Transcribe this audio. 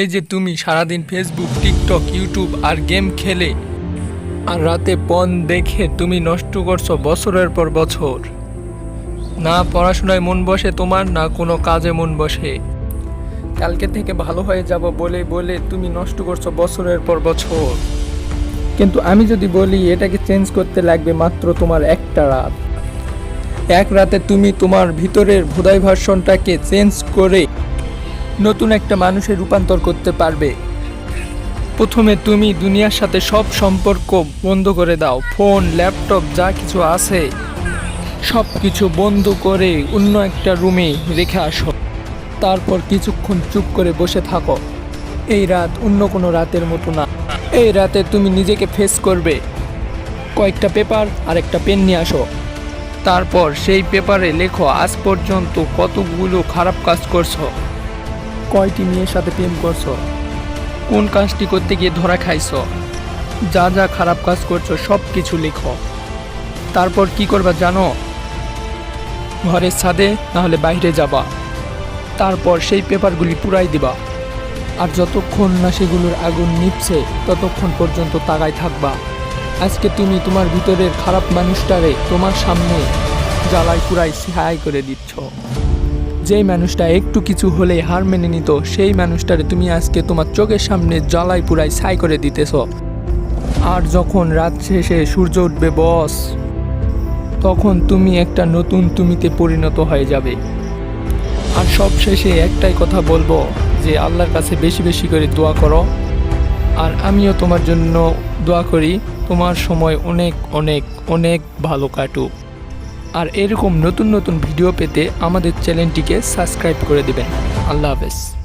এই যে তুমি সারাদিন ফেসবুক টিকটক ইউটিউব আর গেম খেলে, আর রাতে পণ দেখে তুমি নষ্ট করছ বছরের পর বছর। না পড়াশোনায় মন বসে তোমার, না কোনো কাজে মন বসে। কালকে থেকে ভালো হয়ে যাব বলে বলে তুমি নষ্ট করছ বছরের পর বছর। কিন্তু আমি যদি বলি, এটাকে চেঞ্জ করতে লাগবে মাত্র তোমার একটা রাত। এক রাতে তুমি তোমার ভিতরের ভোদাই ভার্সনটাকে চেঞ্জ করে নতুন একটা মানুষে রূপান্তর করতে পারবে। প্রথমে তুমি দুনিয়ার সাথে সব সম্পর্ক বন্ধ করে দাও। ফোন, ল্যাপটপ, যা কিছু আছে সব কিছু বন্ধ করে অন্য একটা রুমে রেখে আসো। তারপর কিছুক্ষণ চুপ করে বসে থাকো। এই রাত অন্য কোনো রাতের মতো না। এই রাতে তুমি নিজেকে ফেস করবে। কয়েকটা পেপার আর একটা পেন নিয়ে আসো। তারপর সেই পেপারে লেখো, আজ পর্যন্ত কতগুলো খারাপ কাজ করছ? কয়টি মেয়ের সাথে প্রেম করছ? কোন কাজটি করতে গিয়ে ধরা খাইছো? যা যা খারাপ কাজ করছ সব কিছু লেখো। তারপর কি করবা জানো? ঘরের ছাদে, নাহলে বাইরে যাবা। তারপর সেই পেপারগুলি পুরাই দিবা। আর যতক্ষণ না সেগুলোর আগুন নিচ্ছে ততক্ষণ পর্যন্ত তাকায় থাকবা। আজকে তুমি তোমার ভিতরের খারাপ মানুষটারে তোমার সামনে জ্বালাই পুরাই সিহাই করে দিচ্ছ। যেই মানুষটা একটু কিছু হলে হার মেনে নিত, সেই মানুষটারে তুমি আজকে তোমার চোখের সামনে জ্বালাই পুরাই ছাই করে দিতেছ। আর যখন রাত শেষে সূর্য উঠবে, বস, তখন তুমি একটা নতুন তুমিতে পরিণত হয়ে যাবে। আর সব শেষে একটাই কথা বলব, যে আল্লাহর কাছে বেশি বেশি করে দোয়া করো। আর আমিও তোমার জন্য দোয়া করি, তোমার সময় অনেক অনেক অনেক ভালো কাটুক। আর এরকম নতুন নতুন ভিডিও পেতে আমাদের চ্যানেলটিকে সাবস্ক্রাইব করে দেবেন। আল্লাহ হাফেজ।